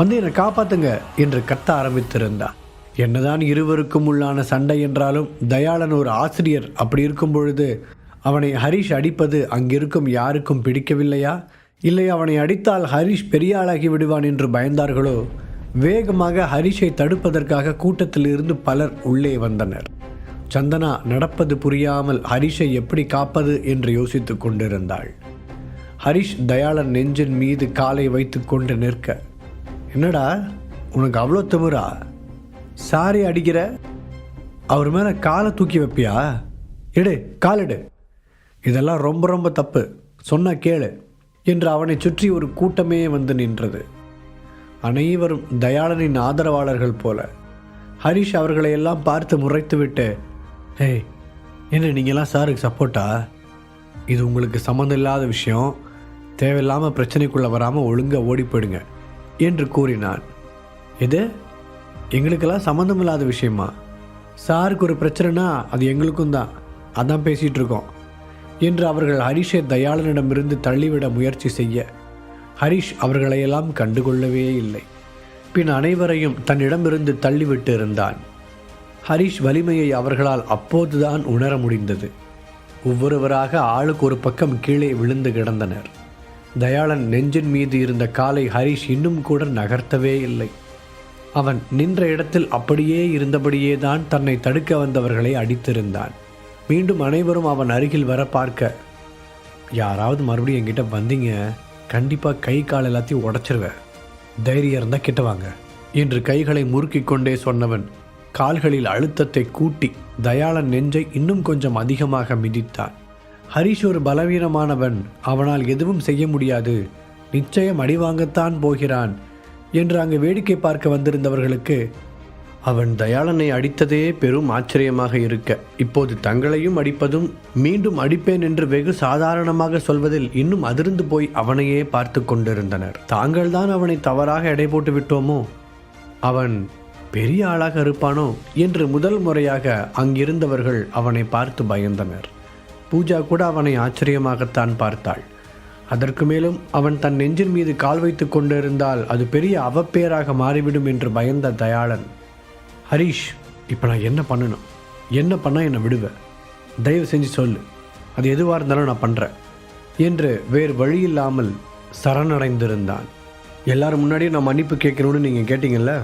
வந்து என்னை காப்பாத்துங்க என்று கத்த ஆரம்பித்திருந்தான் என்னதான் இருவருக்கும் உள்ளான சண்டை என்றாலும் தயாளன் ஒரு ஆசிரியர் அப்படி இருக்கும் பொழுது அவனை ஹரிஷ் அடிப்பது அங்கிருக்கும் யாருக்கும் பிடிக்கவில்லையா? இல்லை அவனை அடித்தால் ஹரிஷ் பெரிய ஆளாகி விடுவான் என்று பயந்தார்களோ? வேகமாக ஹரிஷை தடுப்பதற்காக கூட்டத்தில் இருந்து பலர் உள்ளே வந்தனர். சந்தனா நடப்பது புரியாமல் ஹரிஷை எப்படி காப்பது என்று யோசித்துக் கொண்டிருந்தாள். ஹரிஷ் தயாளன் நெஞ்சின் மீது காலை வைத்துக்கொண்டு நிற்க என்னடா உனக்கு அவ்வளோ திமிரா? சாரி அடிக்கிற? அவர் மேலே காலை தூக்கி வைப்பியா? எடு காலெடு இதெல்லாம் ரொம்ப ரொம்ப தப்பு. சொன்ன கேளு. என்று அவனை சுற்றி ஒரு கூட்டமே வந்து நின்றது. அனைவரும் தயாளனின் ஆதரவாளர்கள் போல. ஹரிஷ் அவர்களை எல்லாம் பார்த்து முறைத்துவிட்டு ஏய் என்ன நீங்களாம் சாருக்கு சப்போர்ட்டா இது உங்களுக்கு சம்மந்தம் இல்லாத விஷயம். தேவையில்லாமல் பிரச்சனைக்குள்ளே வராமல் ஒழுங்காக ஓடி போயிடுங்க. என்று கூறினான். இது எங்களுக்கெல்லாம் சம்மந்தம் இல்லாத விஷயமா? சாருக்கு ஒரு பிரச்சனைனா அது எங்களுக்கும் தான். அதான் பேசிகிட்டு இருக்கோம். என்று அவர்கள் ஹரிஷை தயாளனிடமிருந்து தள்ளிவிட முயற்சி செய்ய ஹரிஷ் அவர்களையெல்லாம் கண்டுகொள்ளவே இல்லை. பின் அனைவரையும் தன்னிடமிருந்து தள்ளிவிட்டு இருந்தான். ஹரிஷ் வலிமையை அவர்களால் அப்போதுதான் உணர முடிந்தது. ஒவ்வொருவராக ஆளுக்கு ஒரு பக்கம் கீழே விழுந்து கிடந்தனர். தயாளன் நெஞ்சின் மீது இருந்த காலை ஹரிஷ் இன்னும் கூட நகர்த்தவே இல்லை. அவன் நின்ற இடத்தில் அப்படியே இருந்தபடியே தான் தன்னை தடுக்க வந்தவர்களை அடித்திருந்தான். மீண்டும் அனைவரும் அவன் அருகில் வர பார்க்க யாராவது மறுபடியும் என்கிட்ட வந்தீங்க கண்டிப்பாக கை கால் எல்லாத்தையும் உடச்சிருவேன் தைரியம் இருந்தால் கிட்ட வாங்க என்று கைகளை முறுக்கிக் கொண்டே சொன்னவன் கால்களில் அழுத்தத்தை கூட்டி தயாளன் நெஞ்சை இன்னும் கொஞ்சம் அதிகமாக மிதித்தான். ஹரிஷ் ஒரு பலவீனமானவன். அவனால் எதுவும் செய்ய முடியாது. நிச்சயம் அடிவாங்கத்தான் போகிறான் என்று அங்கு வேடிக்கை பார்க்க வந்திருந்தவர்களுக்கு அவன் தயாளனை அடித்ததே பெரும் ஆச்சரியமாக இருக்க. இப்போது தங்களையும் அடிப்பதும் மீண்டும் அடிப்பேன் என்று வெகு சாதாரணமாக சொல்வதில் இன்னும் அதிர்ந்து போய் அவனையே பார்த்து கொண்டிருந்தனர். தாங்கள்தான் அவனை தவறாக எடை போட்டு விட்டோமோ? அவன் பெரிய ஆளாக இருப்பானோ? என்று முதல் முறையாக அங்கிருந்தவர்கள் அவனை பார்த்து பயந்தனர். பூஜா கூட அவனை ஆச்சரியமாகத்தான் பார்த்தாள். அதற்கு மேலும் அவன் தன் நெஞ்சின் மீது கால் வைத்து கொண்டிருந்தால் அது பெரிய அவப்பேராக மாறிவிடும் என்று பயந்த தயாளன். ஹரீஷ் இப்போ நான் என்ன பண்ணணும்? என்ன பண்ணால் என்னை விடுவேன் தயவு செஞ்சு சொல்லு. அது எதுவாக இருந்தாலும் நான் பண்ணுறேன் என்று வேறு வழியில்லாமல் சரணடைந்திருந்தான். எல்லாரும் முன்னாடியும் நான் மன்னிப்பு கேட்கணும்னு நீங்கள் கேட்டீங்கல்ல?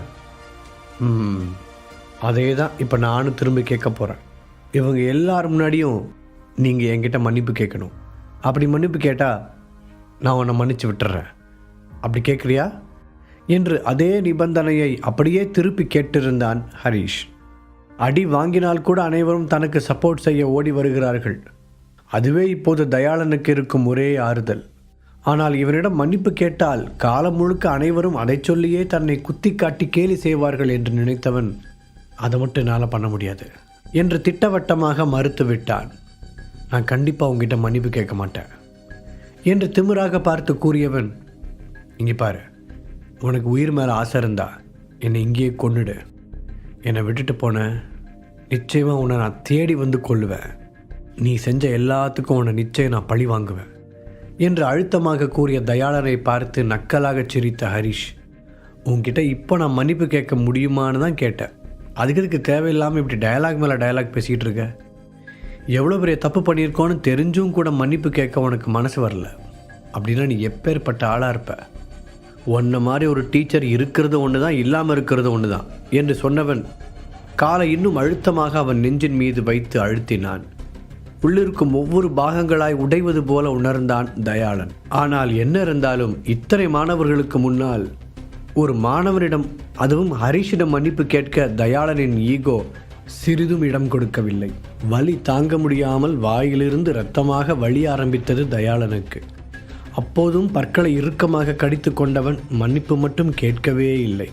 அதே தான் இப்போ நானும் திரும்பி கேட்க போகிறேன் இவங்க எல்லார் முன்னாடியும் நீங்கள் என்கிட்ட மன்னிப்பு கேட்கணும். அப்படி மன்னிப்பு கேட்டால் நான் உன்னை மன்னிச்சு விட்டுறேன். அப்படி கேட்குறியா? என்று அதே நிபந்தனையை அப்படியே திருப்பி கேட்டிருந்தான் ஹரீஷ். அடி வாங்கினால் கூட அனைவரும் தனக்கு சப்போர்ட் செய்ய ஓடி வருகிறார்கள். அதுவே இப்போது தயாளனுக்கு இருக்கும் ஒரே ஆறுதல். ஆனால் இவனிடம் மன்னிப்பு கேட்டால் காலம் முழுக்க அனைவரும் அதை சொல்லியே தன்னை குத்தி காட்டி கேலி செய்வார்கள் என்று நினைத்தவன் அதை மட்டும் என்னால் பண்ண முடியாது என்று திட்டவட்டமாக மறுத்து விட்டான் நான் கண்டிப்பாக உங்ககிட்ட மன்னிப்பு கேட்க மாட்டேன். என்று திமிராக பார்த்து கூறியவன் இங்கே பாரு உனக்கு உயிர் மேலே ஆசை இருந்தா என்னை இங்கேயே கொன்னுடு. என்னை விட்டுட்டு போன நிச்சயமாக உன்னை நான் தேடி வந்து கொள்ளுவேன். நீ செஞ்ச எல்லாத்துக்கும் உன்னை நிச்சயம் நான் பழி வாங்குவேன். என்று அழுத்தமாக கூறிய தயாளரை பார்த்து நக்கலாக சிரித்த ஹரிஷ் உன்கிட்ட இப்போ நான் மன்னிப்பு கேட்க முடியுமான்னு தான் கேட்டேன். அதுக்கு இதுக்கு தேவையில்லாமல் இப்படி டயலாக் மேலே டயலாக் பேசிகிட்டு இருக்க? எவ்வளோ பெரிய தப்பு பண்ணியிருக்கோன்னு தெரிஞ்சும் கூட மன்னிப்பு கேட்க உனக்கு மனசு வரல. அப்படின்னா நீ எப்பேற்பட்ட ஆளாக இருப்ப. உன்ன மாதிரி ஒரு டீச்சர் இருக்கிறது ஒன்று தான் இல்லாமல் இருக்கிறது ஒன்று தான் என்று சொன்னவன் காலை இன்னும் அழுத்தமாக அவன் நெஞ்சின் மீது வைத்து அழுத்தினான். உள்ளிருக்கும் ஒவ்வொரு பாகங்களாய் உடைவது போல உணர்ந்தான் தயாளன். ஆனால் என்ன இருந்தாலும் இத்தனை மாணவர்களுக்கு முன்னால் ஒரு மாணவனிடம் அதுவும் ஹரிஷிடம் மன்னிப்பு கேட்க தயாளனின் ஈகோ சிறிதும் இடம் கொடுக்கவில்லை. வலி தாங்க முடியாமல் வாயிலிருந்து இரத்தமாக வழி ஆரம்பித்தது தயாளனுக்கு. அப்போதும் பற்களை இறுக்கமாக கடித்து கொண்டவன் மன்னிப்பு மட்டும் கேட்கவே இல்லை.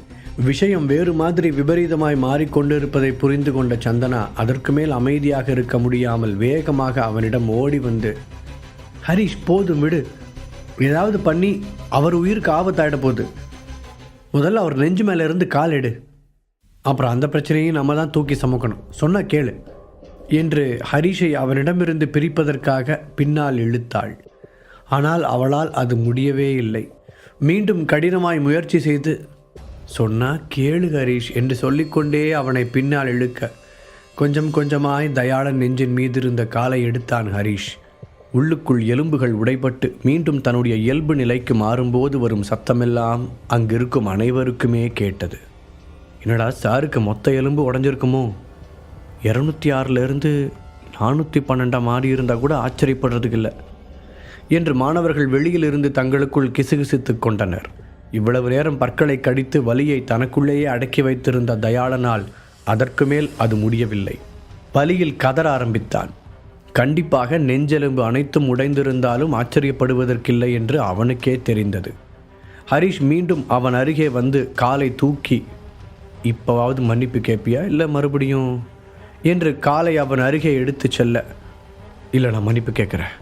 விஷயம் வேறு மாதிரி விபரீதமாய் மாறிக்கொண்டிருப்பதை புரிந்து கொண்ட சந்தனா அதற்கு மேல் அமைதியாக இருக்க முடியாமல் வேகமாக அவனிடம் ஓடி வந்து ஹரிஷ் போதும் விடு. ஏதாவது பண்ணி அவர் உயிருக்கு ஆபத்தாயிட போகுது. முதல்ல அவர் நெஞ்சு மேலே இருந்து கால் எடு. அப்புறம் அந்த பிரச்சனையும் நம்ம தான் தூக்கி சமக்கணும். சொன்னா கேளு. என்று ஹரிஷை அவனிடமிருந்து பிரிப்பதற்காக பின்னால் இழுத்தாள். ஆனால் அவளால் அது முடியவே இல்லை. மீண்டும் கடினமாய் முயற்சி செய்து சொன்னா கேளு ஹரீஷ் என்று சொல்லிக்கொண்டே அவனை பின்னால் இழுக்க கொஞ்சம் கொஞ்சமாய் தயாளன் நெஞ்சின் மீது இருந்த காலை எடுத்தான் ஹரீஷ். உள்ளுக்குள் எலும்புகள் உடைபட்டு மீண்டும் தன்னுடைய இயல்பு நிலைக்கு மாறும்போது வரும் சத்தமெல்லாம் அங்கிருக்கும் அனைவருக்குமே கேட்டது. என்னடா சாருக்கு மொத்த எலும்பு உடஞ்சிருக்குமோ? இரநூத்தி ஆறிலிருந்து நானூற்றி பன்னெண்டாம் மாறி இருந்தால் கூட ஆச்சரியப்படுறதுக்கு இல்லை என்று மாணவர்கள் வெளியிலிருந்து தங்களுக்குள் கிசுகிசுத்துக் கொண்டனர். இவ்வளவு நேரம் பற்களை கடித்து வலியை தனக்குள்ளேயே அடக்கி வைத்திருந்த தயாளனால் அதற்கு மேல் அது முடியவில்லை. வலியில் கதற ஆரம்பித்தான். கண்டிப்பாக நெஞ்செலும்பு அனைத்தும் உடைந்திருந்தாலும் ஆச்சரியப்படுவதற்கில்லை என்று அவனுக்கே தெரிந்தது. ஹரிஷ் மீண்டும் அவன் அருகே வந்து காலை தூக்கி இப்போவாவது மன்னிப்பு கேட்பியா இல்லை மறுபடியும் என்று காலை அவன் அருகே எடுத்து செல்ல இல்லை நான் மன்னிப்பு கேட்குறேன்.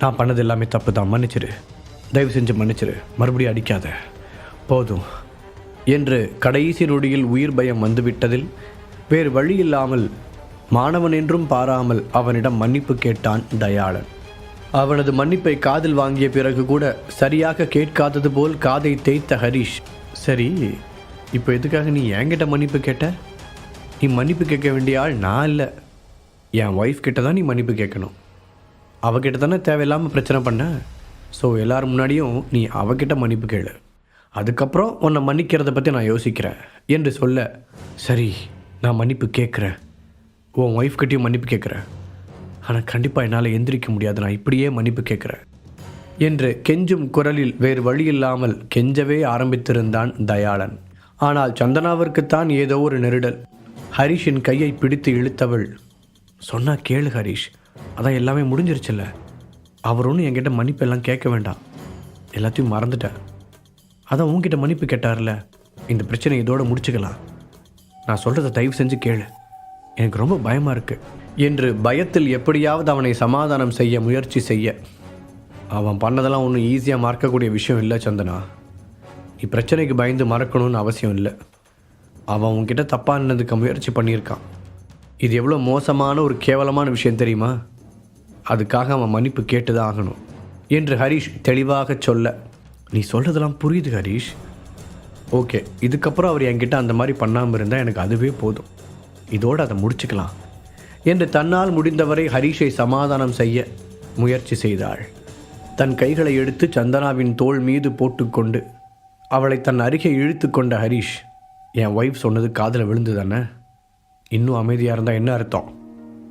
நான் பண்ணது எல்லாமே தப்பு தான் மன்னிச்சிரு. தயவு செஞ்சு மன்னிச்சிரு. மறுபடியும் அடிக்காத. போதும் என்று கடைசி நொடியில் உயிர் பயம் வந்துவிட்டதில் வேறு வழி இல்லாமல் மாணவன் என்றும் பாராமல் அவனிடம் மன்னிப்பு கேட்டான் தயாளன். அவனது மன்னிப்பை காதில் வாங்கிய பிறகு கூட சரியாக கேட்காதது போல் காதை தேய்த்த ஹரிஷ் சரி இப்போ எதுக்காக நீ என்கிட்ட மன்னிப்பு கேட்ட? நீ மன்னிப்பு கேட்க வேண்டிய ஆள் நான் இல்லை. என் ஒய்ஃப் கிட்ட தான் நீ மன்னிப்பு கேட்கணும். அவகிட்ட தானே தேவையில்லாமல் பிரச்சனை பண்ண? ஸோ எல்லார் முன்னாடியும் நீ அவகிட்ட மன்னிப்பு கேளு. அதுக்கப்புறம் உன்னை மன்னிக்கிறத பற்றி நான் யோசிக்கிறேன். என்று சொல்ல சரி நான் மன்னிப்பு கேட்குறேன். உன் ஒய்ஃப் கிட்டேயும் மன்னிப்பு கேட்குறேன். ஆனால் கண்டிப்பாக என்னால் எந்திரிக்க முடியாது. நான் இப்படியே மன்னிப்பு கேட்குறேன். என்று கெஞ்சும் குரலில் வேறு வழி இல்லாமல் கெஞ்சவே ஆரம்பித்திருந்தான் தயாளன். ஆனால் சந்தனாவிற்குத்தான் ஏதோ ஒரு நெருடல். ஹரிஷின் கையை பிடித்து இழுத்தவள் சொன்னா கேளு ஹரிஷ் அதான் எல்லாமே முடிஞ்சிருச்சுல்ல. அவர் ஒன்றும் என்கிட்ட மன்னிப்பெல்லாம் கேட்க வேண்டாம். எல்லாத்தையும் மறந்துட்டேன் அதான் உங்ககிட்ட மன்னிப்பு கேட்டார்ல. இந்த பிரச்சனை இதோட முடிச்சுக்கலாம். நான் சொல்கிறத தயவு செஞ்சு கேளு. எனக்கு ரொம்ப பயமாக இருக்குது என்று பயத்தில் எப்படியாவது அவனை சமாதானம் செய்ய முயற்சி செய்ய அவன் பண்ணதெல்லாம் ஒன்றும் ஈஸியாக மறக்கக்கூடிய விஷயம் இல்லை சந்தனா. நீ பிரச்சனைக்கு பயந்து மறக்கணும்னு அவசியம் இல்லை. அவன் உன்கிட்ட தப்பானதுக்கு முயற்சி பண்ணியிருக்கான். இது எவ்வளோ மோசமான ஒரு கேவலமான விஷயம் தெரியுமா? அதுக்காக அவன் மன்னிப்பு கேட்டு தான் ஆகணும் என்று ஹரீஷ் தெளிவாக சொல்ல நீ சொல்கிறதெல்லாம் புரியுது ஹரீஷ். ஓகே இதுக்கப்புறம் அவர் என்கிட்ட அந்த மாதிரி பண்ணாமல் இருந்தால் எனக்கு அதுவே போதும். இதோடு அதை முடிச்சுக்கலாம். என்று தன்னால் முடிந்தவரை ஹரீஷை சமாதானம் செய்ய முயற்சி செய்தாள். தன் கைகளை எடுத்து சந்தனாவின் தோள் மீது போட்டுக்கொண்டு அவளை தன் அருகே இழுத்து கொண்ட ஹரீஷ் என் ஒய்ஃப் சொன்னது காதில் விழுந்து தானே? இன்னும் அமைதியாக இருந்தால் என்ன அர்த்தம்?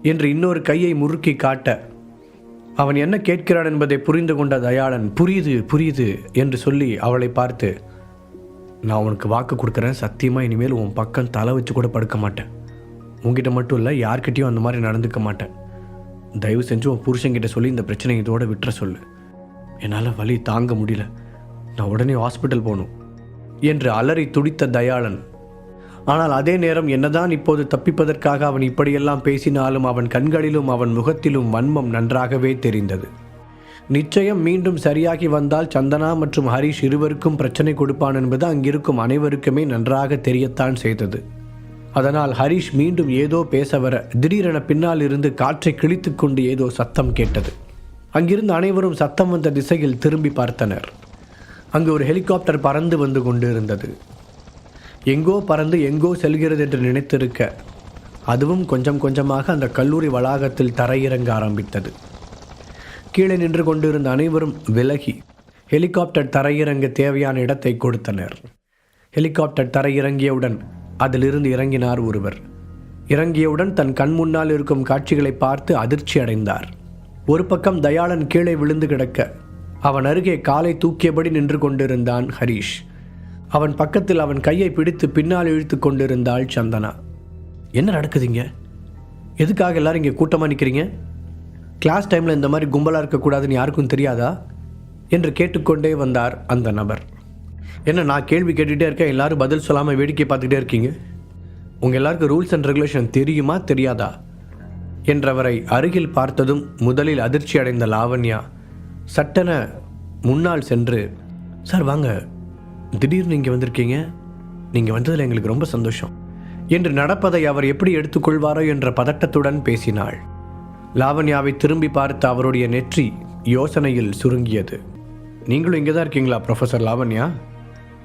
என்று இன்னொரு கையை முறுக்கி காட்ட அவன் என்ன கேட்கிறான் என்பதை புரிந்து கொண்ட தயாளன் புரியுது புரியுது என்று சொல்லி அவளை பார்த்து நான் உனக்கு வாக்கு கொடுக்குறேன் சத்தியமாக இனிமேல் உன் பக்கம் தலை வச்சு கூட படுக்க மாட்டேன். உங்ககிட்ட மட்டும் இல்லை யார்கிட்டையும் அந்த மாதிரி நடந்துக்க மாட்டேன். தயவு செஞ்சு உன் புருஷன்கிட்ட சொல்லி இந்த பிரச்சனை இதோட விட்டுற சொல்லு. என்னால் வலி தாங்க முடியல. நான் உடனே ஹாஸ்பிட்டல் போகணும் என்று அலறி துடித்த தயாளன். ஆனால் அதே நேரம் என்னதான் இப்போது தப்பிப்பதற்காக அவன் இப்படியெல்லாம் பேசினாலும் அவன் கண்களிலும் அவன் முகத்திலும் வன்மம் நன்றாகவே தெரிந்தது. நிச்சயம் மீண்டும் சரியாகி வந்தால் சந்தனா மற்றும் ஹரிஷ் இருவருக்கும் பிரச்சனை கொடுப்பான் என்பது அங்கிருக்கும் அனைவருக்குமே நன்றாக தெரியத்தான் செய்தது. அதனால் ஹரிஷ் மீண்டும் ஏதோ பேச வர திடீரென பின்னால் இருந்து காற்றை கிழித்துக்கொண்டு ஏதோ சத்தம் கேட்டது. அங்கிருந்து அனைவரும் சத்தம் வந்த திசையில் திரும்பி பார்த்தனர். அங்கு ஒரு ஹெலிகாப்டர் பறந்து வந்து கொண்டு இருந்தது எங்கோ பறந்து எங்கோ செல்கிறது என்று நினைத்திருக்க அதுவும் கொஞ்சம் கொஞ்சமாக அந்த கல்லூரி வளாகத்தில் தரையிறங்க ஆரம்பித்தது. கீழே நின்று கொண்டிருந்த அனைவரும் விலகி ஹெலிகாப்டர் தரையிறங்க தேவையான இடத்தை கொடுத்தனர். ஹெலிகாப்டர் தரையிறங்கியவுடன் அதிலிருந்து இறங்கினார் ஒருவர். இறங்கியவுடன் தன் கண் முன்னால் இருக்கும் காட்சிகளை பார்த்து அதிர்ச்சி அடைந்தார் ஒரு பக்கம் தயாளன் கீழே விழுந்து கிடக்க அவன் அருகே காலை தூக்கியபடி நின்று கொண்டிருந்தான் ஹரீஷ். அவன் பக்கத்தில் அவன் கையை பிடித்து பின்னால் இழுத்து கொண்டிருந்தாள் சந்தனா. என்ன நடக்குதுங்க? எதுக்காக எல்லாரும் இங்கே கூட்டமாக நிற்கிறீங்க கிளாஸ் டைமில் இந்த மாதிரி கும்பலாக இருக்கக்கூடாதுன்னு யாருக்கும் தெரியாதா? என்று கேட்டுக்கொண்டே வந்தார் அந்த நபர். என்ன நான் கேள்வி கேட்டுகிட்டே இருக்கேன். எல்லாரும் பதில் சொல்லாமல் வேடிக்கை பார்த்துக்கிட்டே இருக்கீங்க? உங்கள் எல்லாருக்கும் ரூல்ஸ் அண்ட் ரெகுலேஷன் தெரியுமா தெரியாதா? என்றவரை அருகில் பார்த்ததும் முதலில் அதிர்ச்சி அடைந்த லாவண்யா சட்டென முன்னால் சென்று சார் வாங்க. திடீர்னு இங்கே வந்திருக்கீங்க. நீங்கள் வந்ததில் எங்களுக்கு ரொம்ப சந்தோஷம். என்று நடப்பதை அவர் எப்படி எடுத்துக்கொள்வாரோ என்ற பதட்டத்துடன் பேசினாள். லாவண்யாவை திரும்பி பார்த்த அவருடைய நெற்றி யோசனையில் சுருங்கியது. நீங்களும் இங்கே தான் இருக்கீங்களா ப்ரொஃபஸர் லாவண்யா?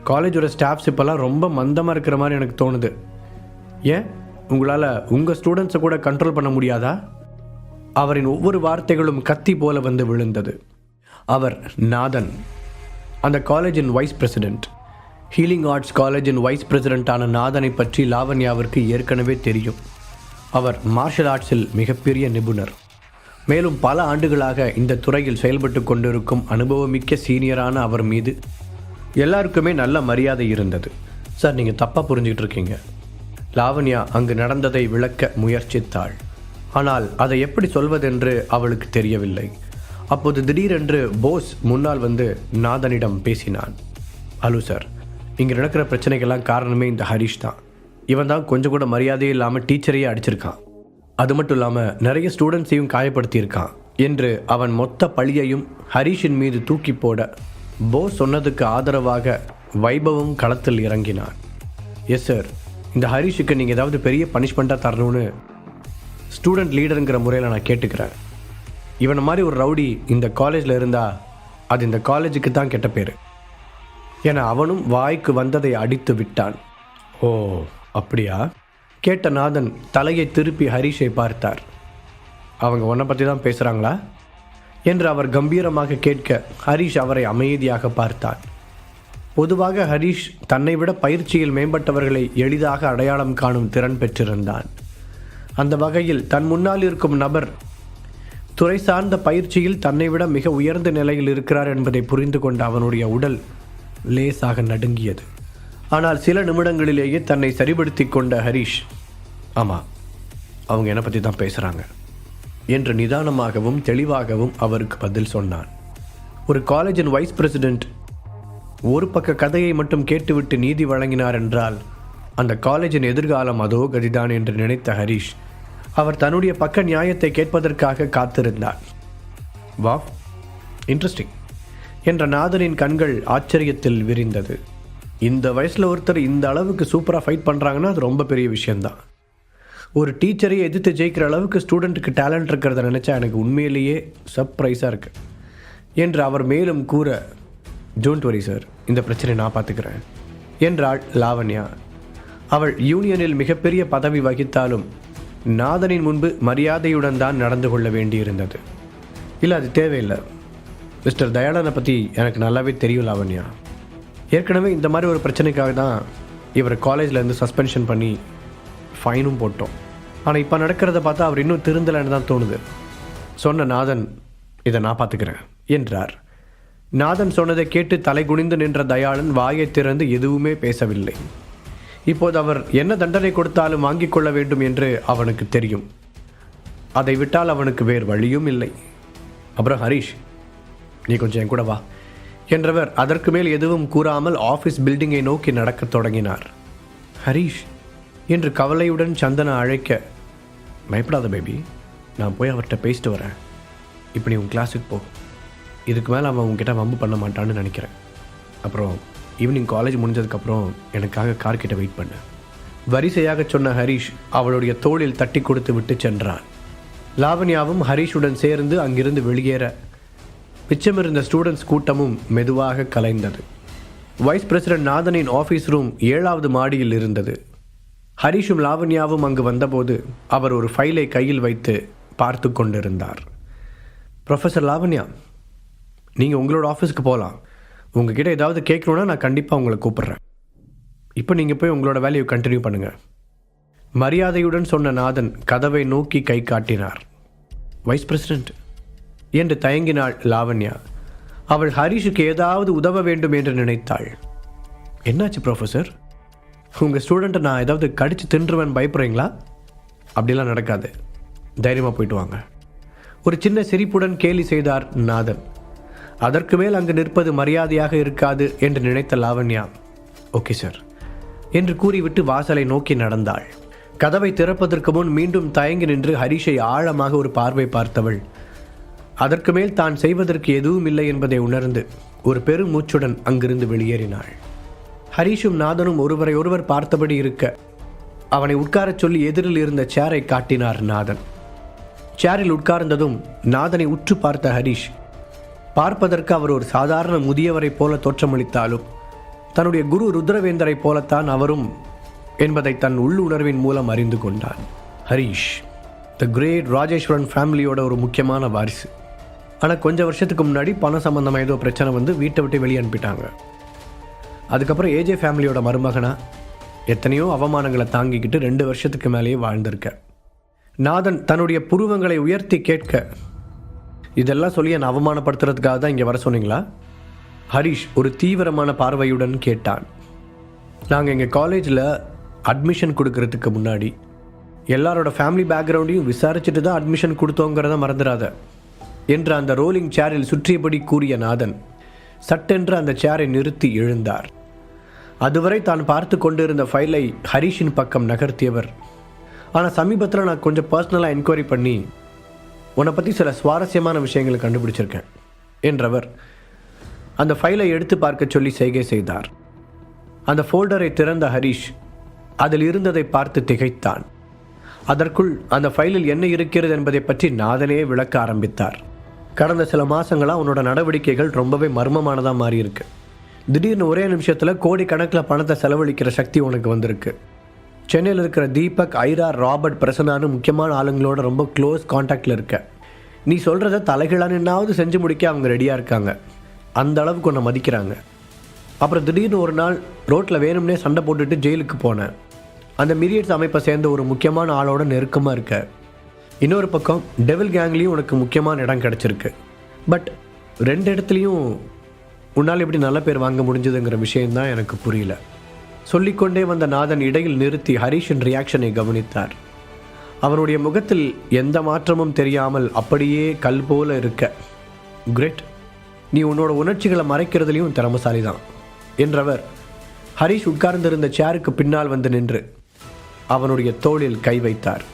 காலேஜோட ஸ்டாஃப்ஸ் இப்போல்லாம் ரொம்ப மந்தமாக இருக்கிற மாதிரி எனக்கு தோணுது. ஏன்? உங்களால் உங்கள் ஸ்டூடெண்ட்ஸை கூட கண்ட்ரோல் பண்ண முடியாதா? அவரின் ஒவ்வொரு வார்த்தைகளும் கத்தி போல வந்து விழுந்தது. அவர் நாதன். அந்த காலேஜின் வைஸ் பிரசிடெண்ட் ஹீலிங் ஆர்ட்ஸ் காலேஜின் வைஸ் பிரசிடெண்ட்டான நாதனை பற்றி லாவண்யாவிற்கு ஏற்கனவே தெரியும். அவர் மார்ஷல் ஆர்ட்ஸில் மிகப்பெரிய நிபுணர். மேலும் பல ஆண்டுகளாக இந்த துறையில் செயல்பட்டு கொண்டிருக்கும் அனுபவமிக்க சீனியரான அவர் மீது எல்லாருக்குமே நல்ல மரியாதை இருந்தது. சார் நீங்கள் தப்பாக புரிஞ்சுக்கிட்டு இருக்கீங்க. லாவண்யா அங்கு நடந்ததை விளக்க முயற்சித்தாள். ஆனால் அதை எப்படி சொல்வதென்று அவளுக்கு தெரியவில்லை. அப்போது திடீரென்று போஸ் முன்னால் வந்து நாதனிடம் பேசினான். ஹலோ சார் இங்கே நடக்கிற பிரச்சனைக்கெல்லாம் காரணமே இந்த ஹரிஷ் தான். இவன் தான் கொஞ்சம் கூட மரியாதையே இல்லாமல் டீச்சரையே அடிச்சிருக்கான். அது மட்டும் இல்லாமல் நிறைய ஸ்டூடெண்ட்ஸையும் காயப்படுத்தியிருக்கான். என்று அவன் மொத்த பழியையும் ஹரிஷின் மீது தூக்கி போட போஸ் சொன்னதுக்கு ஆதரவாக வைபவம் களத்தில் இறங்கினான். எஸ் சார் இந்த ஹரிஷுக்கு நீங்கள் ஏதாவது பெரிய பனிஷ்மெண்ட்டாக தரணும்னு ஸ்டூடெண்ட் லீடருங்கிற முறையில் நான் கேட்டுக்கிறேன். இவனை மாதிரி ஒரு ரவுடி இந்த காலேஜில் இருந்தால் அது இந்த காலேஜுக்கு தான் கெட்ட பேர். என அவனும் வாய்க்கு வந்ததை அடித்து விட்டான். ஓ அப்படியா? கேட்ட நாதன் தலையை திருப்பி ஹரிஷை பார்த்தார். அவங்க உன்னை பற்றி தான் பேசுகிறாங்களா என்று அவர் கம்பீரமாக கேட்க ஹரிஷ் அவரை அமைதியாக பார்த்தார் பொதுவாக ஹரிஷ் தன்னை விட பயிற்சியில் மேம்பட்டவர்களை எளிதாக அடையாளம் காணும் திறன் பெற்றிருந்தான். அந்த வகையில் தன் முன்னால் இருக்கும் நபர் துறை சார்ந்த பயிற்சியில் தன்னை விட மிக உயர்ந்த நிலையில் இருக்கிறார் என்பதை புரிந்து கொண்ட அவனுடைய உடல் லேசாக நடுங்கியது. ஆனால் சில நிமிடங்களிலேயே தன்னை சரிபடுத்தி கொண்ட ஹரிஷ் ஆமாம் அவங்க என்னை பற்றி தான் பேசுகிறாங்க என்று நிதானமாகவும் தெளிவாகவும் அவருக்கு பதில் சொன்னான். ஒரு காலேஜின் வைஸ் பிரசிடெண்ட் ஒரு பக்க கதையை மட்டும் கேட்டுவிட்டு நீதி வழங்கினார் என்றால் அந்த காலேஜின் எதிர்காலம் அதோ கதிதான் என்று நினைத்த ஹரிஷ் அவர் தன்னுடைய பக்க நியாயத்தை கேட்பதற்காக காத்திருந்தார். வா இன்ட்ரெஸ்டிங் என்ற நாதனின் கண்கள் ஆச்சரியத்தில் விரிந்தது. இந்த வயசில் ஒருத்தர் இந்த அளவுக்கு சூப்பராக ஃபைட் பண்ணுறாங்கன்னா அது ரொம்ப பெரிய விஷயந்தான் ஒரு டீச்சரையே எதிர்த்து ஜெயிக்கிற அளவுக்கு ஸ்டூடெண்ட்டுக்கு டேலண்ட் இருக்கிறத நினச்சா எனக்கு உண்மையிலேயே சர்ப்ரைஸாக இருக்கு. என்று அவர் மேலும் கூற டோன்ட் வரி சார் இந்த பிரச்சனை நான் பார்த்துக்கிறேன். என்றாள் லாவண்யா. அவள் யூனியனில் மிகப்பெரிய பதவி வகித்தாலும் நாதனின் முன்பு மரியாதையுடன் தான் நடந்து கொள்ள வேண்டியிருந்தது. இல்லை அது தேவையில்லை. மிஸ்டர் தயாளனை பற்றி எனக்கு நல்லாவே தெரியும் லாவண்யா. ஏற்கனவே இந்த மாதிரி ஒரு பிரச்சனைக்காக தான் இவர் காலேஜ்லேருந்து சஸ்பென்ஷன் பண்ணி ஃபைனும் போட்டோம். ஆனால் இப்போ நடக்கிறத பார்த்தா அவர் இன்னும் திருந்தலைன்னு தான் தோணுது. சொன்ன நாதன் இதை நான் பார்த்துக்கிறேன் என்றார். நாதன் சொன்னதை கேட்டு தலை குனிந்து நின்ற தயாளன் வாயை திறந்து எதுவுமே பேசவில்லை. இப்போது அவர் என்ன தண்டனை கொடுத்தாலும் வாங்கிக் கொள்ள வேண்டும் என்று அவனுக்கு தெரியும். அதை விட்டால் அவனுக்கு வேறு வழியும் இல்லை. அப்புறம் ஹரிஷ் நீ கொஞ்சம் என் கூட வா என்றவர் அதற்கு மேல் எதுவும் கூறாமல் ஆஃபீஸ் பில்டிங்கை நோக்கி நடக்கத் தொடங்கினார். ஹரிஷ் என்று கவலையுடன் சந்தனா அழைக்க பயப்படாத பேபி நான் போய் அவர்கிட்ட பேசிட்டு வரேன். இப்படி நீ உன் கிளாஸுக்கு போ. இதுக்கு மேலே அவன் உங்ககிட்ட வம்பு பண்ண மாட்டான்னு நினைக்கிறேன். அப்புறம் ஈவினிங் காலேஜ் முடிஞ்சதுக்கப்புறம் எனக்காக கார் கிட்ட வெயிட் பண்ணு. வரிசையாக சொன்ன ஹரிஷ் அவளுடைய தோளில் தட்டி கொடுத்து விட்டு சென்றான். லாவண்யாவும் ஹரீஷுடன் சேர்ந்து அங்கிருந்து வெளியேற மிச்சமிருந்த ஸ்டூடெண்ட்ஸ் கூட்டமும் மெதுவாக கலைந்தது. வைஸ் பிரசிடென்ட் நாதனின் ஆஃபீஸ் ரூம் ஏழாவது மாடியில் இருந்தது. ஹரிஷும் லாவண்யாவும் அங்கு வந்தபோது அவர் ஒரு ஃபைலை கையில் வைத்து பார்த்து கொண்டிருந்தார். ப்ரொஃபஸர் லாவண்யா நீங்கள் உங்களோட ஆஃபீஸ்க்கு போகலாம் உங்ககிட்ட ஏதாவது கேட்கணுன்னா நான் கண்டிப்பாக உங்களை கூப்பிட்றேன். இப்போ நீங்கள் போய் உங்களோட வேலையை கண்டினியூ பண்ணுங்கள் மரியாதையுடன் சொன்ன நாதன் கதவை நோக்கி கை காட்டினார். வைஸ் பிரசிடென்ட் என்று தயங்கினாள் லாவண்யா. அவள் ஹரிஷுக்கு ஏதாவது உதவ வேண்டும் என்று நினைத்தாள். என்னாச்சு ப்ரொஃபஸர் உங்கள் ஸ்டூடெண்ட்டை நான் ஏதாவது கடித்து தின்றுவேன் பயப்படுறீங்களா? அப்படிலாம் நடக்காது. தைரியமாக போயிட்டு வாங்க. ஒரு சின்ன சிரிப்புடன் கேலி செய்தார் நாதன். அதற்கு மேல் அங்கு நிற்பது மரியாதையாக இருக்காது என்று நினைத்த லாவண்யா ஓகே சார் என்று கூறிவிட்டு வாசலை நோக்கி நடந்தாள். கதவை திறப்பதற்கு முன் மீண்டும் தயங்கி நின்று ஹரிஷை ஆழமாக ஒரு பார்வை பார்த்தவள். அதற்கு மேல் தான் செய்வதற்கு எதுவும் இல்லை என்பதை உணர்ந்து ஒரு பெரும் மூச்சுடன் அங்கிருந்து வெளியேறினாள். ஹரிஷும் நாதனும் ஒருவரை ஒருவர் பார்த்தபடி இருக்க அவனை உட்காரச் சொல்லி எதிரில் இருந்த சேரை காட்டினார் நாதன். சேரில் உட்கார்ந்ததும் நாதனை உற்று பார்த்த ஹரிஷ் பார்ப்பதற்கு அவர் ஒரு சாதாரண முதியவரைப் போல தோற்றமளித்தாலும் தன்னுடைய குரு ருத்ரவேந்தரை போலத்தான் அவரும் என்பதை தன் உள்ளுணர்வின் மூலம் அறிந்து கொண்டான். ஹரீஷ் த கிரேட் ராஜேஸ்வரன் ஃபேமிலியோட ஒரு முக்கியமான வாரிசு. ஆனால் கொஞ்சம் வருஷத்துக்கு முன்னாடி பண சம்மந்தமாக ஏதோ பிரச்சனை வந்து வீட்டை விட்டு வெளியே அனுப்பிட்டாங்க. அதுக்கப்புறம் ஏஜே ஃபேமிலியோட மருமகனா எத்தனையோ அவமானங்களை தாங்கிக்கிட்டு ரெண்டு வருஷத்துக்கு மேலேயே வாழ்ந்திருக்க. நாதன் தன்னுடைய புருவங்களை உயர்த்தி கேட்க இதெல்லாம் சொல்லி என்னை அவமானப்படுத்துறதுக்காக தான் இங்கே வர சொன்னீங்களா? ஹரிஷ் ஒரு தீவிரமான பார்வையுடன் கேட்டான். நாங்கள் எங்கள் காலேஜில் அட்மிஷன் கொடுக்கறதுக்கு முன்னாடி எல்லாரோட ஃபேமிலி பேக்ரவுண்டையும் விசாரிச்சுட்டு தான் அட்மிஷன் கொடுத்தோங்கிறத மறந்துடாத என்று அந்த ரோலிங் சேரில் சுற்றியபடி கூறிய நாதன் சட்டென்று அந்த சேரை நிறுத்தி எழுந்தார். அதுவரை தான் பார்த்து கொண்டிருந்த ஃபைலை ஹரிஷின் பக்கம் நகர்த்தியவர். ஆனால் சமீபத்தில் நான் கொஞ்சம் பர்சனலாக என்கொயரி பண்ணி உன்னை பற்றி சில சுவாரஸ்யமான விஷயங்களை கண்டுபிடிச்சிருக்கேன் என்றவர் அந்த ஃபைலை எடுத்து பார்க்க சொல்லி செய்கை செய்தார். அந்த ஃபோல்டரை திறந்த ஹரிஷ் அதில் இருந்ததை பார்த்து திகைத்தான். அதற்குள் அந்த ஃபைலில் என்ன இருக்கிறது என்பதை பற்றி நாதனே விளக்க ஆரம்பித்தார். கடந்த சில மாதங்களாக உன்னோட நடவடிக்கைகள் ரொம்பவே மர்மமானதாக மாறியிருக்கு. திடீர்னு ஒரே நிமிஷத்தில் கோடிக்கணக்கில் பணத்தை செலவழிக்கிற சக்தி உனக்கு வந்திருக்கு. சென்னையில் இருக்கிற தீபக் ஐரா ராபர்ட் பிரசன்னான்னு முக்கியமான ஆளுங்களோட ரொம்ப க்ளோஸ் காண்டாக்டில் இருக்க. நீ சொல்கிறத தலைகளானாவது செஞ்சு முடிக்க அவங்க ரெடியாக இருக்காங்க. அந்த அளவுக்கு உன்னை மதிக்கிறாங்க. அப்புறம் திடீர்னு ஒரு நாள் ரோட்டில் வேணும்னே சண்டை போட்டுட்டு ஜெயிலுக்கு போனேன். அந்த மிரியட்ஸ் அமைப்பை சேர்ந்த ஒரு முக்கியமான ஆளோட நெருக்கமாக இருக்க. இன்னொரு பக்கம் டெவில் கேங்லேயும் உனக்கு முக்கியமான இடம் கிடச்சிருக்கு. பட் ரெண்டு இடத்துலையும் உன்னால் எப்படி நல்ல பேர் வாங்க முடிஞ்சதுங்கிற விஷயம்தான் எனக்கு புரியல. சொல்லிக்கொண்டே வந்த நாதன் இடையில் நிறுத்தி ஹரீஷின் ரியாக்ஷனை கவனித்தார். அவனுடைய முகத்தில் எந்த மாற்றமும் தெரியாமல் அப்படியே கல் போல இருக்க கிரேட் நீ உன்னோட உணர்ச்சிகளை மறைக்கிறதுலையும் திறமசாலி தான் என்றவர் ஹரிஷ் உட்கார்ந்திருந்த சேருக்கு பின்னால் வந்து நின்று அவனுடைய தோளில் கை வைத்தார்.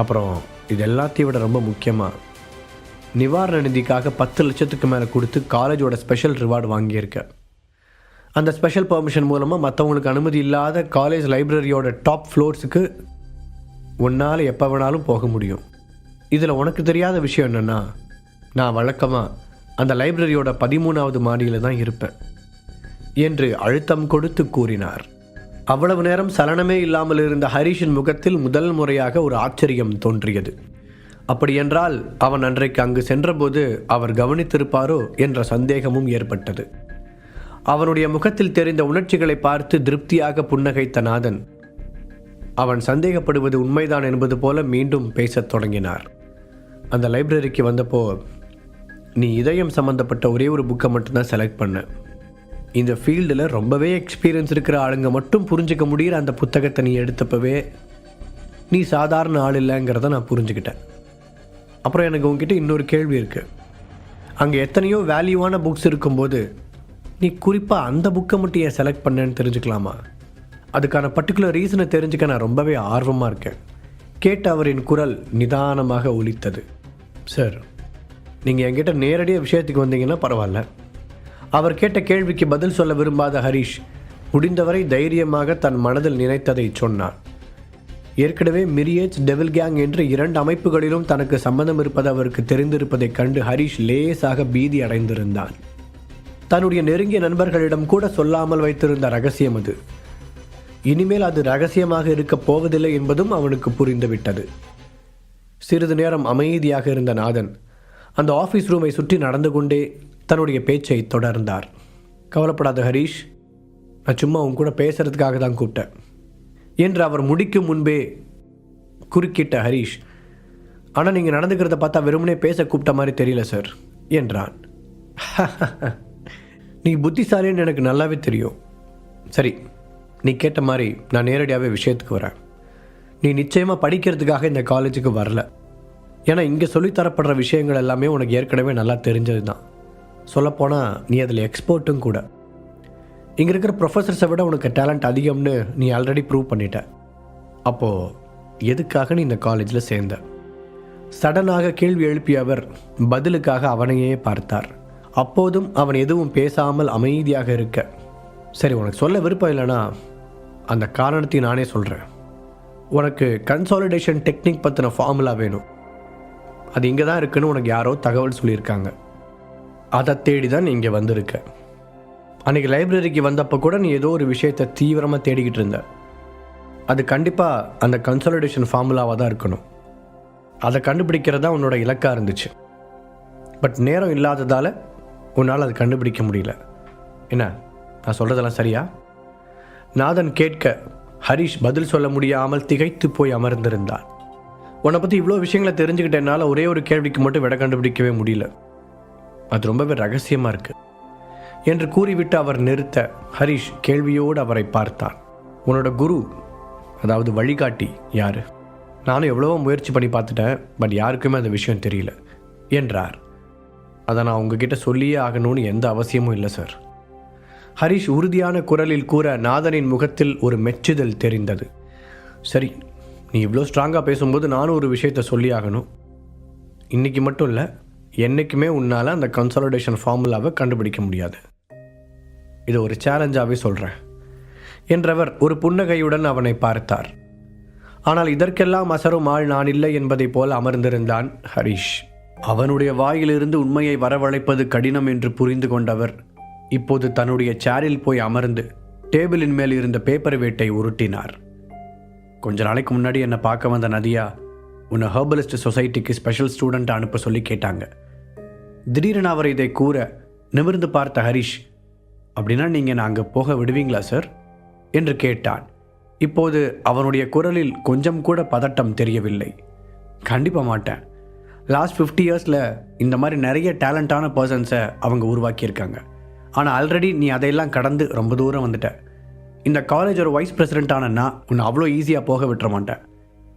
அப்புறம் இது எல்லாத்தையும் விட ரொம்ப முக்கியமாக நிவாரண நிதிக்காக பத்து லட்சத்துக்கு மேலே கொடுத்து காலேஜோட ஸ்பெஷல் ரிவார்டு வாங்கியிருக்க. அந்த ஸ்பெஷல் பர்மிஷன் மூலமாக மற்றவங்களுக்கு அனுமதி இல்லாத காலேஜ் லைப்ரரியோட டாப் ஃப்ளோர்ஸுக்கு உன்னால் எப்போ வேணாலும் போக முடியும். இதில் உனக்கு தெரியாத விஷயம் என்னென்னா நான் வழக்கமாக அந்த லைப்ரரியோட பதிமூணாவது மாடியில் தான் இருப்பேன் என்று அழுத்தம் கொடுத்து கூறினார். அவ்வளவு நேரம் சலனமே இல்லாமல் இருந்த ஹரிஷின் முகத்தில் முதல் முறையாக ஒரு ஆச்சரியம் தோன்றியது. அப்படியென்றால் அவன் அன்றைக்கு அங்கு சென்றபோது அவர் கவனித்திருப்பாரோ என்ற சந்தேகமும் ஏற்பட்டது. அவனுடைய முகத்தில் தெரிந்த உணர்ச்சிகளை பார்த்து திருப்தியாக புன்னகைத்த நாதன். அவன் சந்தேகப்படுவது உண்மைதான் என்பது போல மீண்டும் பேசத் தொடங்கினார். அந்த லைப்ரரிக்கு வந்தப்போ நீ இதயம் சம்மந்தப்பட்ட ஒரே ஒரு புக்கை மட்டும்தான் செலக்ட் பண்ண. இந்த ஃபீல்டில் ரொம்பவே எக்ஸ்பீரியன்ஸ் இருக்கிற ஆளுங்க மட்டும் புரிஞ்சுக்க முடிகிற அந்த புத்தகத்தை நீ எடுத்தப்பவே நீ சாதாரண ஆள் இல்லைங்கிறத நான் புரிஞ்சுக்கிட்டேன். அப்புறம் எனக்கு உங்ககிட்ட இன்னொரு கேள்வி இருக்குது அங்கே எத்தனையோ வேல்யூவான புக்ஸ் இருக்கும்போது நீ குறிப்பாக அந்த புக்கை மட்டும் ஏன் செலக்ட் பண்ணேன்னு தெரிஞ்சுக்கலாமா? அதுக்கான பர்டிகுலர் ரீசனை தெரிஞ்சுக்க நான் ரொம்பவே ஆர்வமாக இருக்கேன். கேட்ட அவரின் குரல் நிதானமாக ஒலித்தது. சார் நீங்கள் என்கிட்ட நேரடியாக விஷயத்துக்கு வந்தீங்கன்னா பரவாயில்ல. அவர் கேட்ட கேள்விக்கு பதில் சொல்ல விரும்பாத ஹரிஷ் முடிந்தவரை தைரியமாக தன் மனதில் நினைத்ததை சொன்னார். ஏற்கனவே மிரியேஜ் டெவில் கேங் என்று இரண்டு அமைப்புகளிலும் தனக்கு சம்மந்தம் இருப்பது அவருக்கு தெரிந்திருப்பதைக் கண்டு ஹரிஷ் லேசாக பீதி அடைந்திருந்தான். தன்னுடைய நெருங்கிய நண்பர்களிடம் கூட சொல்லாமல் வைத்திருந்த ரகசியம் அது. இனிமேல் அது ரகசியமாக இருக்கப் போவதில்லை என்பதும் அவனுக்கு புரிந்துவிட்டது. சிறிது நேரம் அமைதியாக இருந்த நாதன் அந்த ஆஃபீஸ் ரூமை சுற்றி நடந்து கொண்டே தன்னுடைய பேச்சை தொடர்ந்தார். கவலைப்படாத ஹரீஷ் நான் சும்மா உன் கூட பேசுறதுக்காக தான் கூப்பிட்டேன் என்று அவர் முடிக்கும் முன்பே குறுக்கிட்ட ஹரீஷ் ஆனால் நீங்கள் நடந்துக்கிறத பார்த்தா வெறுமனே பேச கூப்பிட்ட மாதிரி தெரியல சார் என்றான். நீ புத்திசாலின்னு எனக்கு நல்லாவே தெரியும். சரி நீ கேட்ட மாதிரி நான் நேரடியாகவே விஷயத்துக்கு வரேன். நீ நிச்சயமாக படிக்கிறதுக்காக இந்த காலேஜுக்கு வரல. ஏன்னா இங்கே சொல்லித்தரப்படுற விஷயங்கள் எல்லாமே உனக்கு ஏற்கனவே நல்லா தெரிஞ்சது தான் சொல்லப்போனால் நீ அதில் எக்ஸ்பர்ட்டும் கூட. இங்கே இருக்கிற ப்ரொஃபஸர்ஸை விட உனக்கு டேலண்ட் அதிகம்னு நீ ஆல்ரெடி ப்ரூவ் பண்ணிட்ட. அப்போது எதுக்காக நீ இந்த காலேஜில் சேர்ந்த? சடனாக கேள்வி எழுப்பிய அவர் பதிலுக்காக அவனையே பார்த்தார். அப்போதும் அவன் எதுவும் பேசாமல் அமைதியாக இருக்க. சரி உனக்கு சொல்ல விருப்பம் இல்லைனா அந்த காரணத்தை நானே சொல்கிறேன் உனக்கு கன்சாலிடேஷன் டெக்னிக் பற்றின ஃபார்முலா வேணும். அது இங்கே தான் இருக்குன்னு உனக்கு யாரோ தகவல் சொல்லியிருக்காங்க. அதை தேடி தான் நீ இங்கே வந்திருக்க. அன்றைக்கி லைப்ரரிக்கு வந்தப்போ கூட நீ ஏதோ ஒரு விஷயத்தை தீவிரமாக தேடிக்கிட்டு இருந்த. அது கண்டிப்பாக அந்த கன்சாலிடேஷன் ஃபார்முலாவாக தான் இருக்கணும். அதை கண்டுபிடிக்கிறது தான் உன்னோட இலக்காக இருந்துச்சு. பட் நேரம் இல்லாததால் உன்னால் அதை கண்டுபிடிக்க முடியல. என்ன நான் சொல்கிறதெல்லாம் சரியா? நாதன் கேட்க ஹரிஷ் பதில் சொல்ல முடியாமல் திகைத்து போய் அமர்ந்திருந்தான். உன்னை பற்றி இவ்வளோ விஷயங்களை தெரிஞ்சுக்கிட்டனால ஒரே ஒரு கேள்விக்கு மட்டும் விட கண்டுபிடிக்கவே முடியல. அது ரொம்பவே ரகசியமாக இருக்கு. என்று கூறிவிட்டு அவர் நிறுத்த ஹரிஷ் கேள்வியோடு அவரை பார்த்தான். உன்னோட குரு அதாவது வழிகாட்டி யார்? நானும் எவ்வளவோ முயற்சி பண்ணி பார்த்துட்டேன் பட் யாருக்குமே அந்த விஷயம் தெரியல என்றார். அதை நான் உங்ககிட்ட சொல்லியே ஆகணும்னு எந்த அவசியமும் இல்லை சார். ஹரிஷ் உறுதியான குரலில் கூற நாதனின் முகத்தில் ஒரு மெச்சுதல் தெரிந்தது. சரி நீ இவ்வளோ ஸ்ட்ராங்காக பேசும்போது நானும் ஒரு விஷயத்த சொல்லி ஆகணும். இன்னைக்கு மட்டும் இல்லை என்றைக்குமே உன்னால் அந்த கன்சாலிடேஷன் ஃபார்முலாவை கண்டுபிடிக்க முடியாது. இதை ஒரு சேலஞ்சாகவே சொல்கிறேன் என்றவர் ஒரு புன்னகையுடன் அவனை பார்த்தார். ஆனால் இதற்கெல்லாம் அசரும் ஆள் நான் இல்லை என்பதைப் போல் அமர்ந்திருந்தான் ஹரிஷ். அவனுடைய வாயிலிருந்து உண்மையை வரவழைப்பது கடினம் என்று புரிந்து கொண்டவர். இப்போது தன்னுடைய சேரில் போய் அமர்ந்து டேபிளின் மேல் இருந்த பேப்பர் வேட்டை உருட்டினார். கொஞ்ச நாளைக்கு முன்னாடி என்னை பார்க்க வந்த நதியா உன்னை ஹர்பலிஸ்ட் சொசைட்டிக்கு ஸ்பெஷல் ஸ்டூடெண்ட் அனுப்ப சொல்லி கேட்டாங்க. திடீரென அவர் இதை கூற நிமிர்ந்து பார்த்த ஹரிஷ் அப்படின்னா நீங்கள் நான் அங்கே போக விடுவீங்களா சார் என்று கேட்டான். இப்போது அவனுடைய குரலில் கொஞ்சம் கூட பதட்டம் தெரியவில்லை. கண்டிப்பாக மாட்டேன். லாஸ்ட் ஃபிஃப்டி இயர்ஸில் இந்த மாதிரி நிறைய டேலண்டான பர்சன்ஸை அவங்க உருவாக்கியிருக்காங்க. ஆனால் ஆல்ரெடி நீ அதையெல்லாம் கடந்து ரொம்ப தூரம் வந்துட்ட. இந்த காலேஜ் ஒரு வைஸ் பிரசிடென்ட் ஆனன்னா உன்னை அவ்வளோ ஈஸியாக போக விட்டுற மாட்டேன்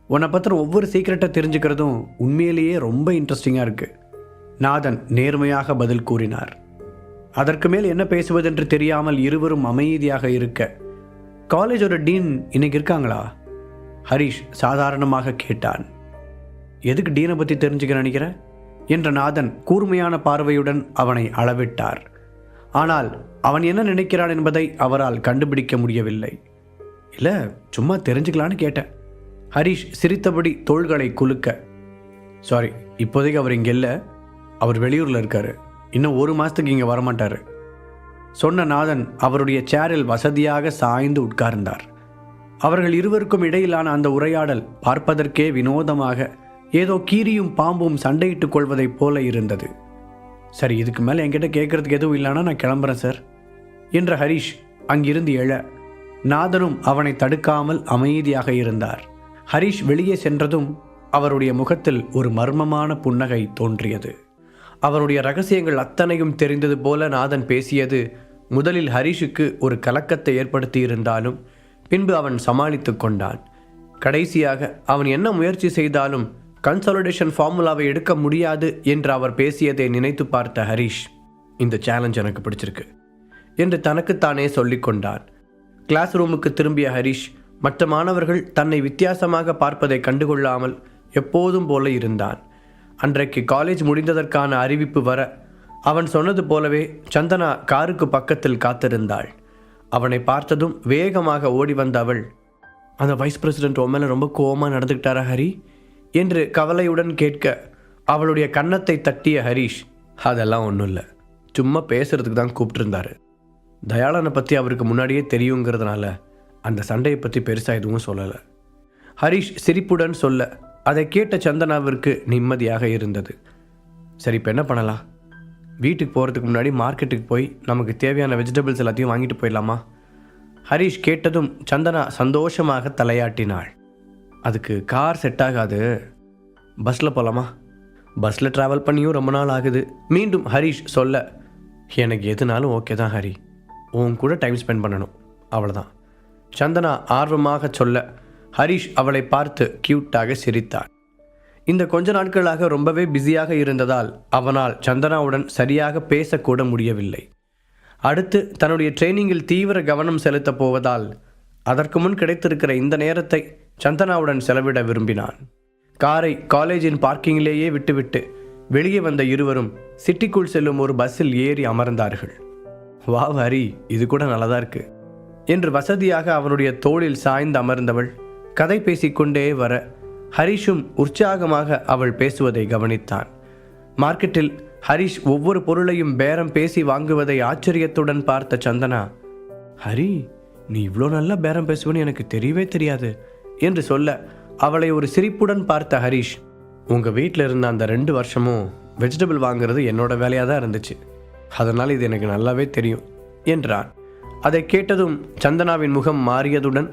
உன்னை பற்றின ஒவ்வொரு சீக்கிரட்டை தெரிஞ்சுக்கிறதும் உண்மையிலேயே ரொம்ப இன்ட்ரெஸ்டிங்காக இருக்குது நாதன் நேர்மையாக பதில் கூறினார். அதற்கு மேல் என்ன பேசுவதென்று தெரியாமல் இருவரும் அமைதியாக இருக்க. காலேஜோட டீன் இன்னைக்கு இருக்காங்களா? ஹரிஷ் சாதாரணமாக கேட்டான். எதுக்கு டீனை பற்றி தெரிஞ்சுக்க நினைக்கிற? என்ற நாதன் கூர்மையான பார்வையுடன் அவனை அளவிட்டார். ஆனால் அவன் என்ன நினைக்கிறான் என்பதை அவரால் கண்டுபிடிக்க முடியவில்லை. இல்லை சும்மா தெரிஞ்சுக்கலான்னு கேட்டேன். ஹரிஷ் சிரித்தபடி தோள்களை குலுக்க சாரி இப்போதைக்கு அவர் இங்கே இல்லை. அவர் வெளியூரில் இருக்காரு. இன்னும் ஒரு மாதத்துக்கு இங்கே வரமாட்டார். சொன்ன நாதன் அவருடைய சேரில் வசதியாக சாய்ந்து உட்கார்ந்தார். அவர்கள் இருவருக்கும் இடையிலான அந்த உரையாடல் பார்ப்பதற்கே வினோதமாக ஏதோ கீரியும் பாம்பும் சண்டையிட்டுக் கொள்வதைப் போல இருந்தது. சரி இதுக்கு மேலே என்கிட்ட கேட்கறதுக்கு எதுவும் இல்லைனா நான் கிளம்புறேன் சார் என்ற ஹரிஷ் அங்கிருந்து எழ நாதனும் அவனை தடுக்காமல் அமைதியாக இருந்தார். ஹரிஷ் வெளியே சென்றதும் அவருடைய முகத்தில் ஒரு மர்மமான புன்னகை தோன்றியது. அவருடைய ரகசியங்கள் அத்தனையும் தெரிந்தது போல நாதன் பேசியது முதலில் ஹரிஷுக்கு ஒரு கலக்கத்தை ஏற்படுத்தி இருந்தாலும் பின்பு அவன் சமாளித்து கொண்டான். கடைசியாக அவன் என்ன முயற்சி செய்தாலும் கன்சாலிடேஷன் ஃபார்முலாவை எடுக்க முடியாது என்று அவர் பேசியதை நினைத்து பார்த்த ஹரிஷ் இந்த சேலஞ்ச் எனக்கு பிடிச்சிருக்கு என்று தனக்குத்தானே சொல்லிக் கொண்டான். கிளாஸ் ரூமுக்கு திரும்பிய ஹரிஷ் மற்ற மாணவர்கள் தன்னை வித்தியாசமாக பார்ப்பதை கண்டுகொள்ளாமல் எப்போதும் போல இருந்தான். அன்றைக்கு காலேஜ் முடிந்ததற்கான அறிவிப்பு வர அவன் சொன்னது போலவே சந்தனா காருக்கு பக்கத்தில் காத்திருந்தாள். அவனை பார்த்ததும் வேகமாக ஓடி வந்த அவள் அந்த வைஸ் பிரசிடென்ட் உன் மேலே ரொம்ப கோவமாக நடந்துக்கிட்டாரா ஹரி? என்று கவலையுடன் கேட்க அவளுடைய கன்னத்தை தட்டிய ஹரிஷ் அதெல்லாம் ஒன்றும் இல்லை. சும்மா பேசுறதுக்கு தான் கூப்பிட்டுருந்தாரு. தயாளனை பற்றி அவருக்கு முன்னாடியே தெரியுங்கிறதுனால அந்த சண்டையை பற்றி பெருசாக எதுவும் சொல்லலை. ஹரிஷ் சிரிப்புடன் சொல்ல அதை கேட்ட சந்தனாவிற்கு நிம்மதியாக இருந்தது. சரி இப்போ என்ன பண்ணலாம்? வீட்டுக்கு போகிறதுக்கு முன்னாடி மார்க்கெட்டுக்கு போய் நமக்கு தேவையான வெஜிடபிள்ஸ் எல்லாத்தையும் வாங்கிட்டு போயிடலாமா? ஹரிஷ் கேட்டதும் சந்தனா சந்தோஷமாக தலையாட்டினாள். அதுக்கு கார் செட் ஆகாது. பஸ்ஸில் போகலாமா பஸ்ஸில் ட்ராவல் பண்ணியும் ரொம்ப நாள் ஆகுது. மீண்டும் ஹரிஷ் சொல்ல எனக்கு எதுனாலும் ஓகே தான் ஹரி. உன் கூட டைம் ஸ்பெண்ட் பண்ணணும். அவ்வளோதான் சந்தனா ஆர்வமாக சொல்ல ஹரிஷ் அவளை பார்த்து கியூட்டாக சிரித்தான் இந்த கொஞ்ச நாட்களாக ரொம்பவே பிஸியாக இருந்ததால் அவனால் சந்தனாவுடன் சரியாக பேசக்கூட முடியவில்லை. அடுத்து தன்னுடைய ட்ரைனிங்கில் தீவிர கவனம் செலுத்தப் போவதால் அதற்கு முன் கிடைத்திருக்கிற இந்த நேரத்தை சந்தனாவுடன் செலவிட விரும்பினான். காரை காலேஜின் பார்க்கிங்கிலேயே விட்டுவிட்டு வெளியே வந்த இருவரும் சிட்டிக்குள் செல்லும் ஒரு பஸ்ஸில் ஏறி அமர்ந்தார்கள். வா ஹரி இது கூட நல்லதா இருக்கு என்று வசதியாக அவனுடைய தோளில் சாய்ந்து அமர்ந்தவள் கதை பேசிக்கொண்டே வர ஹரிஷும் உற்சாகமாக அவள் பேசுவதை கவனித்தான். மார்க்கெட்டில் ஹரிஷ் ஒவ்வொரு பொருளையும் பேரம் பேசி வாங்குவதை ஆச்சரியத்துடன் பார்த்த சந்தனா ஹரி நீ இவ்வளோ நல்லா பேரம் பேசுவேன்னு எனக்கு தெரியவே தெரியாது. என்று சொல்ல அவளை ஒரு சிரிப்புடன் பார்த்த ஹரிஷ் உங்கள் வீட்டில் இருந்த அந்த ரெண்டு வருஷமும் வெஜிடபிள் வாங்குறது என்னோட வேலையாக தான் இருந்துச்சு. அதனால் இது எனக்கு நல்லாவே தெரியும் என்றான். அதை கேட்டதும் சந்தனாவின் முகம் மாறியதுடன்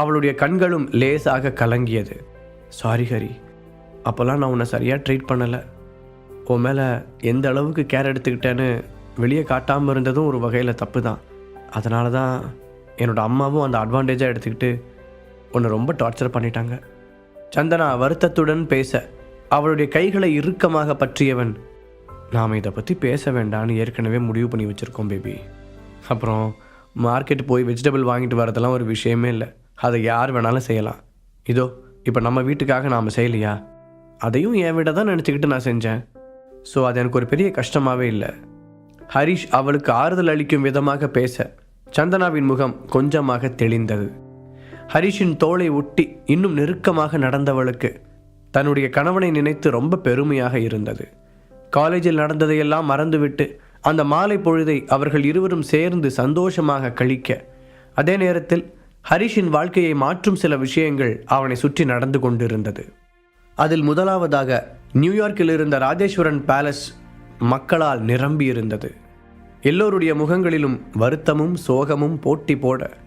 அவளுடைய கண்களும் லேசாக கலங்கியது. சாரி ஹரி அப்போல்லாம் நான் உன்னை சரியாக ட்ரீட் பண்ணலை. உன் மேலே எந்த அளவுக்கு கேர் எடுத்துக்கிட்டேன்னு வெளியே காட்டாமல் இருந்ததும் ஒரு வகையில் தப்பு தான். அதனால தான் என்னோடய அம்மாவும் அந்த அட்வான்டேஜாக எடுத்துக்கிட்டு உன்னை ரொம்ப டார்ச்சர் பண்ணிட்டாங்க. சந்தனா வருத்தத்துடன் பேச அவளுடைய கைகளை இறுக்கமாக பற்றியவன் நாம் இதை பற்றி பேச வேண்டாம்னு ஏற்கனவே முடிவு பண்ணி வச்சுருக்கோம் பேபி அப்புறம் மார்க்கெட் போய் வெஜிடபிள் வாங்கிட்டு வரதெல்லாம் ஒரு விஷயமே இல்லை. அதை யார் வேணாலும் செய்யலாம். இதோ இப்போ நம்ம வீட்டுக்காக நாம் செய்யலையா? அதையும் என் விட தான் நினச்சிக்கிட்டு நான் செஞ்சேன். ஸோ அது எனக்கு ஒரு பெரிய கஷ்டமாகவே இல்லை. ஹரிஷ் அவளுக்கு ஆறுதல் அளிக்கும் விதமாக பேச சந்தனாவின் முகம் கொஞ்சமாக தெளிந்தது. ஹரிஷின் தோளை ஒட்டி இன்னும் நெருக்கமாக நடந்தவளுக்கு தன்னுடைய கணவனை நினைத்து ரொம்ப பெருமையாக இருந்தது. காலேஜில் நடந்ததையெல்லாம் மறந்துவிட்டு அந்த மாலை பொழுதை அவர்கள் இருவரும் சேர்ந்து சந்தோஷமாக கழிக்க அதே நேரத்தில் ஹரிஷின் வாழ்க்கையை மாற்றும் சில விஷயங்கள் அவனை சுற்றி நடந்து கொண்டிருந்தது. அதில் முதலாவதாக நியூயார்க்கில் இருந்த ராஜேஸ்வரன் பேலஸ் மக்களால் நிரம்பியிருந்தது. எல்லோருடைய முகங்களிலும் வருத்தமும் சோகமும் போட்டி போட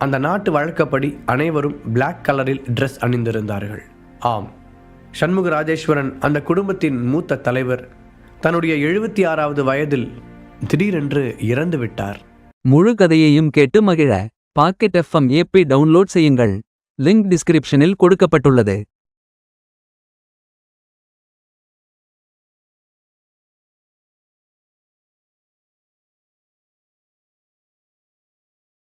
அந்த நாட்டு வழக்கப்படி அனைவரும் பிளாக் கலரில் ட்ரெஸ் அணிந்திருந்தார்கள். ஆம். சண்முக ராஜேஸ்வரன் அந்த குடும்பத்தின் மூத்த தலைவர் தன்னுடைய எழுபத்தி ஆறாவது வயதில் திடீரென்று இறந்து விட்டார். முழு கதையையும் கேட்டு மகிழ. பாக்கெட் எஃப்எம் ஏபி டவுன்லோட் செய்யுங்கள். லிங்க் டிஸ்கிரிப்ஷனில் கொடுக்கப்பட்டுள்ளது.